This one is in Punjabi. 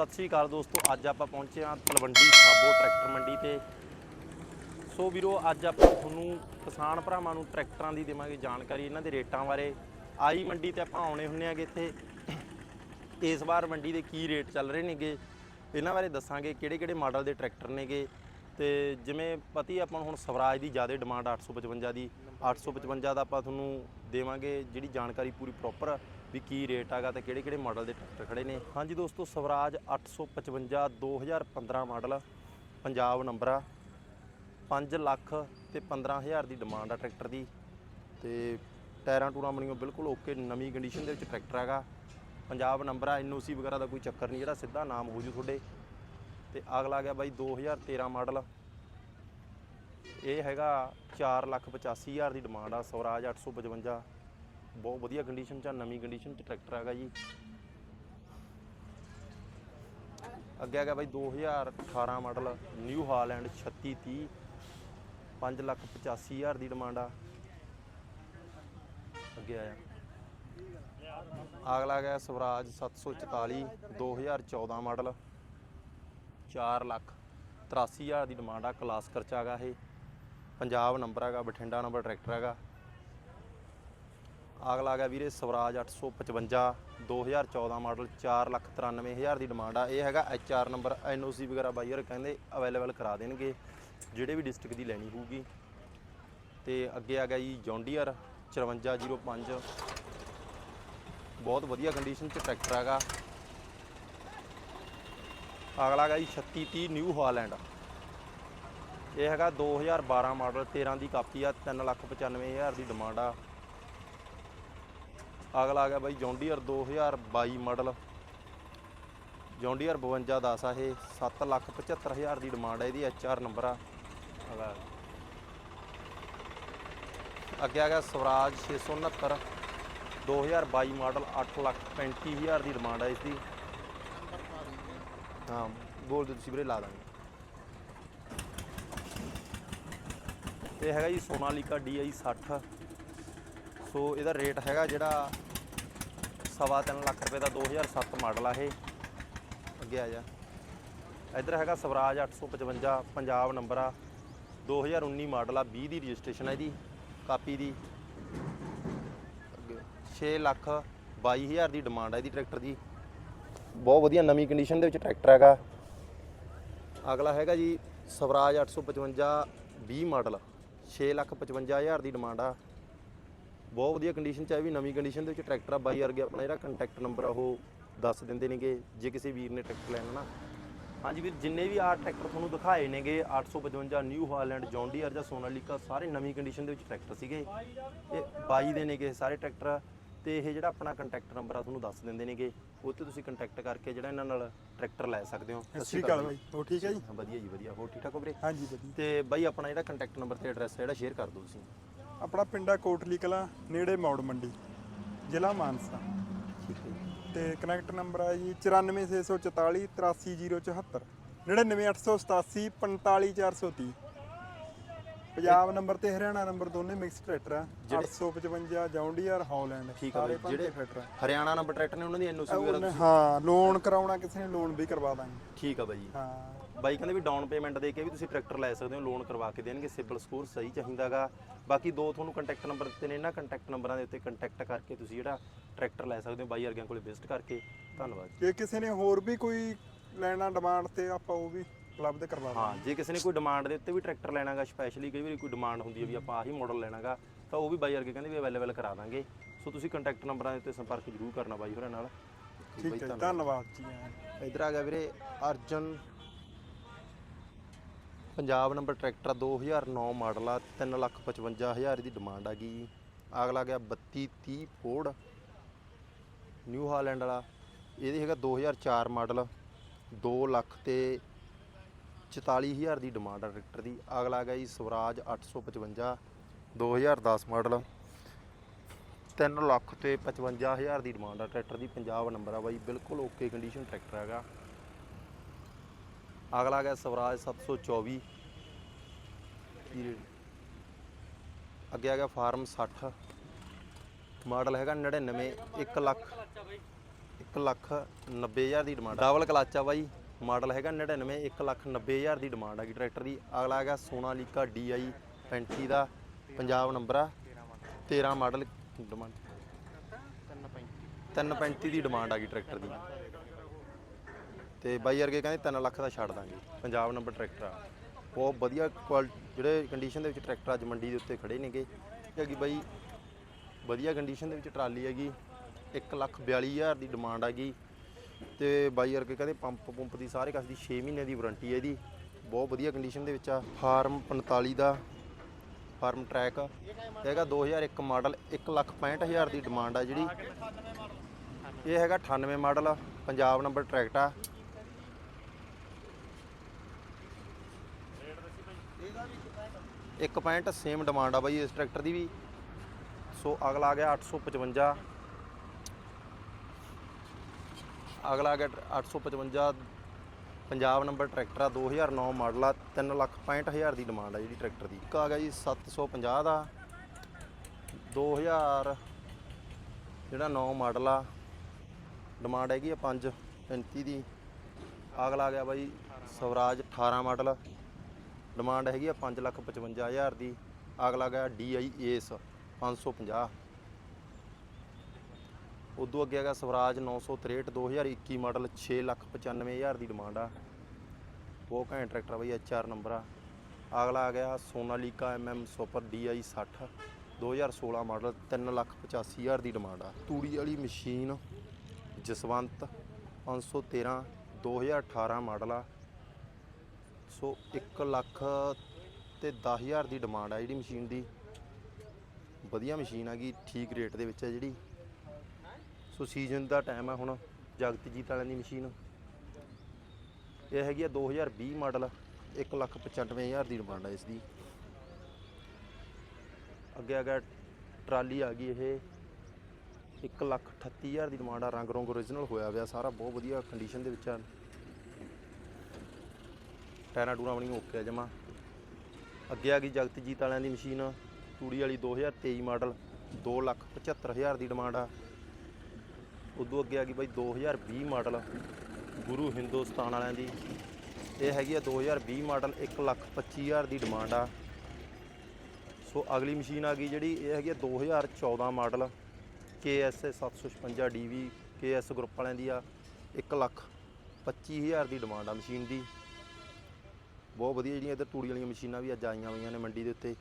ਸਤਿ ਸ੍ਰੀ ਅਕਾਲ ਦੋਸਤੋ, ਅੱਜ ਆਪਾਂ ਪਹੁੰਚੇ ਹਾਂ ਤਲਵੰਡੀ ਸਾਬੋ ਟਰੈਕਟਰ ਮੰਡੀ ਤੇ। ਸੋ ਵੀਰੋ, ਅੱਜ ਆਪਾਂ ਤੁਹਾਨੂੰ ਕਿਸਾਨ ਭਰਾਵਾਂ ਨੂੰ ਟਰੈਕਟਰਾਂ ਦੀ ਦੇਵਾਂਗੇ ਜਾਣਕਾਰੀ, ਇਹਨਾਂ ਦੇ ਰੇਟਾਂ ਬਾਰੇ। ਆਈ ਮੰਡੀ ਤੇ ਆਪਾਂ ਆਉਣੇ ਹੁੰਨੇ ਆਗੇ ਇੱਥੇ। ਇਸ ਵਾਰ ਮੰਡੀ ਦੇ ਕੀ ਰੇਟ ਚੱਲ ਰਹੇ ਨੇਗੇ, ਇਹਨਾਂ ਬਾਰੇ ਦੱਸਾਂਗੇ ਕਿਹੜੇ ਕਿਹੜੇ ਮਾਡਲ ਦੇ ਟਰੈਕਟਰ ਨੇਗੇ। ਤੇ ਜਿਵੇਂ ਪਤੀ ਆਪਾਂ ਨੂੰ ਹੁਣ ਸਵਰਾਜ ਦੀ ਜ਼ਿਆਦਾ ਡਿਮਾਂਡ 855 ਦੀ 855 ਦਾ ਆਪਾਂ ਤੁਹਾਨੂੰ ਦੇਵਾਂਗੇ, ਜਿਹੜੀ ਜਾਣਕਾਰੀ ਪੂਰੀ ਪ੍ਰੋਪਰ ਵੀ ਕੀ ਰੇਟ ਆਗਾ ਤੇ ਕਿਹੜੇ ਕਿਹੜੇ ਮਾਡਲ ਦੇ ਟਰੈਕਟਰ ਖੜੇ ਨੇ। ਹਾਂਜੀ ਦੋਸਤੋ, ਸਵਰਾਜ 855 2015 ਮਾਡਲ ਪੰਜਾਬ ਨੰਬਰ ਆ। 5 ਲੱਖ ਤੇ 15000 ਦੀ ਡਿਮਾਂਡ ਆ ਟਰੈਕਟਰ ਦੀ ਤੇ ਟਾਇਰਾਂ ਟੂਰਾਂ ਬਣੀਆਂ ਬਿਲਕੁਲ ਓਕੇ ਨਵੀਂ ਕੰਡੀਸ਼ਨ ਦੇ ਵਿੱਚ ਟਰੈਕਟਰ ਹੈਗਾ। ਪੰਜਾਬ ਨੰਬਰ ਆ ਐਨਓਸੀ ਵਗੈਰਾ ਦਾ ਕੋਈ ਚੱਕਰ ਨਹੀਂ ਜਿਹੜਾ ਸਿੱਧਾ ਨਾਮ ਹੋ ਜੂ ਤੁਹਾਡੇ। ਤੇ ਅਗਲਾ ਗਿਆ ਬਾਈ 2013 ਮਾਡਲ ਇਹ ਹੈਗਾ 485000 ਦੀ ਡਿਮਾਂਡ ਆ ਸਵਰਾਜ 855 ਬਹੁਤ ਵਧੀਆ ਕੰਡੀਸ਼ਨ ਚ ਆ, ਨਵੀਂ ਕੰਡੀਸ਼ਨ ਚ ਟਰੈਕਟਰ ਹੈਗਾ ਜੀ। ਅੱਗੇ ਹੈਗਾ ਬਾਈ 2018 ਮਾਡਲ ਨਿਊ ਹਾਲੈਂਡ 3630 585000 ਦੀ ਡਿਮਾਂਡ ਆ। ਅੱਗੇ ਆਇਆ। ਅਗਲਾ ਗਿਆ ਸਵਰਾਜ 744 2014 ਮਾਡਲ 4 ਲੱਖ 83000 ਦੀ ਡਿਮਾਂਡ ਆ। ਕਲਾਸ ਖਰਚਾ ਹੈਗਾ ਇਹ। ਪੰਜਾਬ ਨੰਬਰ ਹੈਗਾ, ਬਠਿੰਡਾ ਨੰਬਰ ਟਰੈਕਟਰ ਹੈਗਾ। ਅਗਲਾ ਆ ਗਿਆ ਵੀਰੇ, ਸਵਰਾਜ 855 2014 ਮਾਡਲ 4 ਲੱਖ 93000 ਦੀ ਡਿਮਾਂਡ ਆ। ਇਹ ਹੈਗਾ ਐਚ ਆਰ ਨੰਬਰ ਐਨਓਸੀ ਵਗੈਰਾ ਬਾਈਅਰ ਕਹਿੰਦੇ ਅਵੇਲੇਬਲ ਕਰਾ ਦੇਣਗੇ, ਜਿਹੜੇ ਵੀ ਡਿਸਟ੍ਰਿਕਟ ਦੀ ਲੈਣੀ ਹੋਊਗੀ। ਤੇ ਅੱਗੇ ਆ ਗਿਆ ਜੀ ਜੌਂਡੀਅਰ 5405 ਬਹੁਤ ਵਧੀਆ ਕੰਡੀਸ਼ਨ ਚ ਟਰੈਕਟਰ ਹੈਗਾ। ਅਗਲਾ ਹੈਗਾ ਜੀ 3630 ਨਿਊ ਹਾਲੈਂਡ ਇਹ ਹੈਗਾ 2012 ਮਾਡਲ 13 ਦੀ ਕਾਪੀ ਆ 395000 ਦੀ ਡਿਮਾਂਡ ਆ। ਅਗਲਾ ਆ ਗਿਆ ਬਾਈ ਜੌਂਡੀਅਰ 2022 ਮਾਡਲ। ਜੌਂਡੀਅਰ 5210 ਆ ਇਹ 775000 ਦੀ ਡਿਮਾਂਡ ਹੈ ਇਹਦੀ ਐਚ ਆਰ ਨੰਬਰ ਆ। ਅਗਲਾ ਅੱਗੇ ਆ ਗਿਆ ਸਵਰਾਜ 669 2022 ਮਾਡਲ 835000 ਦੀ ਡਿਮਾਂਡ ਹੈ ਇਸ ਦੀ ਹਾਂ ਬੋਲ ਦਿਓ ਤੁਸੀਂ ਵੀਰੇ, ਲਾ ਦਾਂਗੇ। ਇਹ ਹੈਗਾ ਜੀ ਸੋਨਾਲੀਕਾ DI 60 ਸੋ ਇਹਦਾ ਰੇਟ ਹੈਗਾ ਜਿਹੜਾ ਸਵਾ ਤਿੰਨ ਲੱਖ ਰੁਪਏ ਦਾ 2007 ਮਾਡਲ ਆ ਇਹ। ਅੱਗੇ ਆ ਜਾ। ਇੱਧਰ ਹੈਗਾ ਸਵਰਾਜ 855 ਪੰਜਾਬ ਨੰਬਰ ਆ। 2019 ਮਾਡਲ ਆ 20 ਦੀ ਰਜਿਸਟ੍ਰੇਸ਼ਨ ਹੈ ਇਹਦੀ, ਕਾਪੀ ਦੀ। ਅੱਗੇ 6 ਲੱਖ 22000 ਦੀ ਡਿਮਾਂਡ ਹੈ ਇਹਦੀ ਟਰੈਕਟਰ ਦੀ। ਬਹੁਤ ਵਧੀਆ ਨਵੀਂ ਕੰਡੀਸ਼ਨ ਦੇ ਵਿੱਚ ਟਰੈਕਟਰ ਹੈਗਾ। ਅਗਲਾ ਹੈਗਾ ਜੀ ਸਵਰਾਜ 855 20 ਮਾਡਲ। 655000 ਦੀ ਡਿਮਾਂਡ ਆ। ਬਹੁਤ ਵਧੀਆ ਕੰਡੀਸ਼ਨ ਚ ਹੈ ਵੀ ਨਵੀਂ ਕੰਡੀਸ਼ਨ ਦੇ ਵਿੱਚ ਟਰੈਕਟਰ ਆ ਬਾਈ ਵਰਗੇ ਆਪਣਾ ਜਿਹੜਾ ਕੰਟੈਕਟ ਨੰਬਰ ਆ ਉਹ ਦੱਸ ਦਿੰਦੇ ਨੇਗੇ ਜੇ ਕਿਸੇ ਵੀਰ ਨੇ ਟਰੈਕਟਰ ਲੈਣਾ ਨਾ। ਹਾਂਜੀ ਵੀਰ ਜਿੰਨੇ ਵੀ ਆ ਟਰੈਕਟਰ ਤੁਹਾਨੂੰ ਦਿਖਾਏ ਨੇਗੇ 855 ਨਿਊ ਹਾਲੈਂਡ ਜੌਂਡੀਅਰ ਜਾਂ ਸੋਨਾਲੀਕਾ ਸਾਰੇ ਨਵੀਂ ਕੰਡੀਸ਼ਨ ਦੇ ਵਿੱਚ ਟਰੈਕਟਰ ਸੀਗੇ। ਇਹ 22 ਦੇ ਨੇਗੇ ਸਾਰੇ ਟਰੈਕਟਰ ਤੇ ਇਹ ਜਿਹੜਾ ਆਪਣਾ ਕੰਟੈਕਟ ਨੰਬਰ ਆ ਤੁਹਾਨੂੰ ਦੱਸ ਦਿੰਦੇ ਨੇਗੇ। ਉਹ ਤੇ ਤੁਸੀਂ ਕੰਟੈਕਟ ਕਰਕੇ ਜਿਹੜਾ ਇਹਨਾਂ ਨਾਲ ਟਰੈਕਟਰ ਲੈ ਸਕਦੇ ਹੋ। ਸਤਿ ਸ਼੍ਰੀ ਅਕਾਲ ਬਾਈ। ਹੋ ਠੀਕ ਹੈ ਜੀ? ਹਾਂ, ਵਧੀਆ ਜੀ ਵਧੀਆ ਹੋਰ ਠੀਕ ਠਾਕ ਹੋ ਵੀਰੇ? ਹਾਂਜੀ ਵਧੀਆ। ਤੇ ਬਾਈ ਆਪਣਾ ਜਿਹੜਾ ਕੰਟੈਕਟ ਨੰਬਰ ਤੇ ਐਡਰੈਸ ਹੈ ਜਿਹੜਾ ਸ਼ੇਅਰ ਕਰ ਦਿਓ ਤੁਸੀਂ। ਆਪਣਾ ਪਿੰਡਾ ਕੋਟਲੀ ਕਲਾਂ, ਨੇੜੇ ਮੌੜ ਮੰਡੀ, ਜ਼ਿਲ੍ਹਾ ਮਾਨਸਾ। ਠੀਕ ਹੈ ਜੀ ਤੇ ਕਨੈਕਟ ਨੰਬਰ ਹੈ ਜੀ 94644 83074 99887 45430 ਪੰਜਾਬ ਨੰਬਰ ਤੇ ਹਰਿਆਣਾ ਨੰਬਰ ਦੋਨੇ ਮਿਕਸ ਟਰੈਕਟਰ ਆ। ਜਿਹੜੇ- 855 ਜੌਂਡੀਅਰ ਹਾਲੈਂਡ ਠੀਕ ਆ ਬਾਈ, ਜਿਹੜੇ ਟਰੈਕਟਰ ਆ। ਹਰਿਆਣਾ ਨੰਬਰ ਟਰੈਕਟਰ ਨੇ ਉਹਨਾਂ ਦੀ ਐਨਓਸੀ ਵਗੈਰਾ ਤੁਸੀਂ- ਹਾਂ ਲੋਨ ਕਰਾਉਣਾ ਕਿਸੇ ਨੇ ਲੋਨ ਵੀ ਕਰਵਾ ਦਾਂਗੇ। ਠੀਕ ਆ ਬਾਈ। ਜੀ ਹਾਂ। ਬਾਈ ਕਹਿੰਦੇ ਵੀ ਡਾਊਨ ਪੇਮੈਂਟ ਦੇ ਕੇ ਵੀ ਤੁਸੀਂ ਟਰੈਕਟਰ ਲੈ ਸਕਦੇ ਹੋ ਲੋਨ ਕਰਵਾ ਕੇ ਦੇਣਗੇ ਸਿਬਲ ਸਕੋਰ ਸਹੀ ਚਾਹੀਦਾਗਾ। ਬਾਕੀ ਦੋ ਤੁਹਾਨੂੰ ਕੰਟੈਕਟ ਨੰਬਰ ਦਿੱਤੇ ਨੇ ਇਹਨਾਂ ਕੰਟੈਕਟ ਨੰਬਰਾਂ ਦੇ ਉੱਤੇ ਕੰਟੈਕਟ ਕਰਕੇ ਤੁਸੀਂ ਜਿਹੜਾ ਟਰੈਕਟਰ ਲੈ ਸਕਦੇ ਹੋ ਬਾਈ ਵਰਗਿਆਂ ਕੋਲੇ ਵਿਜ਼ਿਟ ਕਰਕੇ। ਧੰਨਵਾਦ ਜੇ। ਕਿਸੇ ਨੇ ਹੋਰ ਵੀ ਕੋਈ ਲੈਣਾ ਡਿਮਾਂਡ ਤੇ ਆਪਾਂ ਉਹ ਵੀ ਉਪਲਬਧ ਕਰਵਾ ਦਾਂਗੇ ਹਾਂ ਜੇ ਕਿਸੇ ਨੇ ਕੋਈ ਡਿਮਾਂਡ ਦੇ ਉੱਤੇ ਵੀ ਟਰੈਕਟਰ ਲੈਣਾਗਾ ਸਪੈਸ਼ਲੀ ਕਈ ਵਾਰੀ ਕੋਈ ਡਿਮਾਂਡ ਹੁੰਦੀ ਹੈ ਵੀ ਆਪਾਂ ਆਹੀ ਮਾਡਲ ਲੈਣਾਗਾ ਤਾਂ ਉਹ ਵੀ ਬਾਈ ਵਰਗੇ ਕਹਿੰਦੇ ਵੀ ਅਵੇਲੇਬਲ ਕਰਾ ਦਾਂਗੇ। ਸੋ ਤੁਸੀਂ ਕੰਟੈਕਟ ਨੰਬਰਾਂ ਦੇ ਉੱਤੇ ਸੰਪਰਕ ਜ਼ਰੂਰ ਕਰਨਾ ਬਾਈ ਹੋਰਾਂ ਨਾਲ। ਠੀਕ ਹੈ ਧੰਨਵਾਦ। ਜੀ। ਇਧਰ ਆ ਗਿਆ ਵੀਰੇ Arjun. Punjab number tractor 2009 model ਆ 355000 ਦੀ ਡਿਮਾਂਡ ਆ ਗਈ। ਅਗਲਾ ਗਿਆ 3230 ਫੋਰਡ ਨਿਊ ਹਾਲੈਂਡ ਵਾਲਾ। ਇਹਦੀ ਹੈਗਾ 2004 ਮਾਡਲ 2 ਲੱਖ ਤੇ 44000 ਦੀ ਡਿਮਾਂਡ ਆ ਟਰੈਕਟਰ ਦੀ। ਅਗਲਾ ਗਿਆ ਜੀ ਸਵਰਾਜ 855 2010 ਮਾਡਲ। 3 ਲੱਖ ਤੇ 55000 ਦੀ ਡਿਮਾਂਡ ਆ ਟਰੈਕਟਰ ਦੀ, ਪੰਜਾਬ ਨੰਬਰ ਆ ਬਾਈ, ਬਿਲਕੁਲ ਓਕੇ ਕੰਡੀਸ਼ਨ ਟਰੈਕਟਰ ਹੈਗਾ। ਅਗਲਾ ਗਿਆ ਸਵਰਾਜ 724 ਦੀ ਰੇਟ। ਅੱਗੇ ਆ ਗਿਆ ਫਾਰਮ 60 ਮਾਡਲ ਹੈਗਾ 99 1 ਲੱਖ 1 ਲੱਖ 90 ਹਜ਼ਾਰ ਦੀ ਡਿਮਾਂਡ ਡਬਲ ਕਲਚ ਆ ਬਾਈ। ਮਾਡਲ ਹੈਗਾ 99 1 ਲੱਖ 90 ਹਜ਼ਾਰ ਦੀ ਡਿਮਾਂਡ ਹੈਗੀ ਟਰੈਕਟਰ ਦੀ ਅਗਲਾ ਹੈਗਾ ਸੋਨਾਲੀਕਾ DI 35 ਦਾ, ਪੰਜਾਬ ਨੰਬਰ ਆ 13 ਮਾਡਲ ਡਿਮਾਂਡ 335 ਦੀ ਡਿਮਾਂਡ ਆ ਗਈ ਟਰੈਕਟਰ ਦੀ। ਤੇ ਬਾਈ ਵਰਗੇ ਕਹਿੰਦੇ 3 ਲੱਖ ਦਾ ਛੱਡ ਦਾਂਗੇ। ਪੰਜਾਬ ਨੰਬਰ ਟਰੈਕਟਰ ਆ। ਬਹੁਤ ਵਧੀਆ ਕੁਆਲ ਜਿਹੜੇ ਕੰਡੀਸ਼ਨ ਦੇ ਵਿੱਚ ਟਰੈਕਟਰ ਅੱਜ ਮੰਡੀ ਦੇ ਉੱਤੇ ਖੜੇ ਨੇਗੇ। ਹੈਗੀ ਬਾਈ, ਵਧੀਆ ਕੰਡੀਸ਼ਨ ਦੇ ਵਿੱਚ ਟਰਾਲੀ ਹੈਗੀ। 1 ਲੱਖ 42 ਹਜ਼ਾਰ ਦੀ ਡਿਮਾਂਡ ਆ ਗਈ। ਤੇ ਬਾਈ ਵਰਗੇ ਕਹਿੰਦੇ, ਪੰਪ ਪੰਪ ਦੀ ਸਾਰੇ ਕਸ ਦੀ 6 ਮਹੀਨੇ ਦੀ ਵਾਰੰਟੀ ਹੈ ਇਹਦੀ। ਬਹੁਤ ਵਧੀਆ ਕੰਡੀਸ਼ਨ ਦੇ ਵਿੱਚ ਆ। ਫਾਰਮ 45 ਦਾ ਫਾਰਮ ਟਰੈਕ ਹੈਗਾ 2001 ਮਾਡਲ 1 ਲੱਖ 65 ਹਜ਼ਾਰ ਦੀ ਡਿਮਾਂਡ ਆ ਜਿਹੜੀ। ਇਹ ਹੈਗਾ 98 ਮਾਡਲ ਪੰਜਾਬ ਨੰਬਰ ਟਰੈਕਟ ਆ। ਇੱਕ ਪੁਆਇੰਟ ਸੇਮ ਡਿਮਾਂਡ ਆ ਬਾਈ ਇਸ ਟਰੈਕਟਰ ਦੀ ਵੀ। ਸੋ ਅਗਲਾ ਆ ਗਿਆ 855 ਅਗਲਾ ਆ ਗਿਆ 855 ਪੰਜਾਬ ਨੰਬਰ ਟਰੈਕਟਰ ਆ 2009 ਮਾਡਲ ਆ 3 ਲੱਖ 65 ਹਜ਼ਾਰ ਦੀ ਡਿਮਾਂਡ ਆ ਜਿਹੜੀ ਟਰੈਕਟਰ ਦੀ। ਇੱਕ ਆ ਗਿਆ ਜੀ 750 ਦਾ 2000 ਜਿਹੜਾ 9 ਮਾਡਲ ਆ ਡਿਮਾਂਡ ਹੈਗੀ ਆ 5 35 ਦੀ। ਅਗਲਾ ਆ ਗਿਆ ਬਾਈ ਸਵਰਾਜ 18 ਮਾਡਲ ਡਿਮਾਂਡ ਹੈਗੀ ਆ 5 ਲੱਖ 55 ਹਜ਼ਾਰ ਦੀ। ਅਗਲਾ ਗਿਆ DI ਏਸ 550 ਉਦੋਂ ਅੱਗੇ ਹੈਗਾ ਸਵਰਾਜ 963 2021 ਮਾਡਲ 6 ਲੱਖ 95 ਹਜ਼ਾਰ ਦੀ ਡਿਮਾਂਡ ਆ। ਬਹੁਤ ਘੈਂਟ ਟਰੈਕਟਰ ਆ ਬਈ HR ਨੰਬਰ ਆ। ਅਗਲਾ ਆ ਗਿਆ Sonalika MM super DI 60 2016 model 3 lakh 85 ਹਜ਼ਾਰ ਦੀ ਡਿਮਾਂਡ ਆ। ਤੂੜੀ ਵਾਲੀ ਮਸ਼ੀਨ, ਜਸਵੰਤ 513 2018 ਮਾਡਲ ਆ। ਸੋ 1 ਲੱਖ ਤੇ 10000 ਦੀ ਡਿਮਾਂਡ ਆ ਜਿਹੜੀ ਮਸ਼ੀਨ ਦੀ। ਵਧੀਆ ਮਸ਼ੀਨ ਆ ਗਈ ਠੀਕ ਰੇਟ ਦੇ ਵਿੱਚ ਹੈ ਜਿਹੜੀ। ਸੋ ਸੀਜ਼ਨ ਦਾ ਟਾਈਮ ਹੈ ਹੁਣ ਜਗਤਜੀਤ ਵਾਲਿਆਂ ਦੀ ਮਸ਼ੀਨ ਇਹ ਹੈਗੀ ਆ 2020 ਮਾਡਲ 1 ਲੱਖ 95000 ਦੀ ਡਿਮਾਂਡ ਹੈ ਇਸ ਦੀ ਅੱਗੇ ਆ ਗਿਆ ਟਰਾਲੀ ਆ ਗਈ ਇਹ। 1 ਲੱਖ 38000 ਦੀ ਡਿਮਾਂਡ ਆ, ਰੰਗ ਰੋਂਗ ਓਰੀਜਨਲ ਹੋਇਆ ਹੋਇਆ ਸਾਰਾ ਬਹੁਤ ਵਧੀਆ ਕੰਡੀਸ਼ਨ ਦੇ ਵਿੱਚ ਆ। ਟਾਇਰਾਂ ਟੂਰਾਂ ਬਣੀ ਓਕੇ ਆ ਜਮਾ। ਅੱਗੇ ਆ ਗਈ ਜਗਤਜੀਤ ਵਾਲਿਆਂ ਦੀ ਮਸ਼ੀਨ ਤੂੜੀ ਵਾਲੀ 2023 ਮਾਡਲ 275000 ਦੀ ਡਿਮਾਂਡ ਆ। ਉਦੋਂ ਅੱਗੇ ਆ ਗਈ ਬਾਈ 2020 ਮਾਡਲ ਗੁਰੂ ਹਿੰਦੁਸਤਾਨ ਵਾਲਿਆਂ ਦੀ। ਇਹ ਹੈਗੀ ਆ 2020 ਮਾਡਲ 125000 ਦੀ ਡਿਮਾਂਡ ਆ। ਸੋ ਅਗਲੀ ਮਸ਼ੀਨ ਆ ਗਈ ਜਿਹੜੀ, ਇਹ ਹੈਗੀ ਆ 2014 model KS 756 DV KS group ਵਾਲਿਆਂ ਦੀ ਆ। 1 ਲੱਖ 25000 ਦੀ ਡਿਮਾਂਡ ਆ ਮਸ਼ੀਨ ਦੀ। ਬਹੁਤ ਵਧੀਆ ਜਿਹੜੀਆਂ ਇੱਧਰ ਤੂੜੀ ਵਾਲੀਆਂ ਮਸ਼ੀਨਾਂ ਵੀ ਅੱਜ ਆਈਆਂ ਹੋਈਆਂ ਨੇ ਮੰਡੀ ਦੇ ਉੱਤੇ।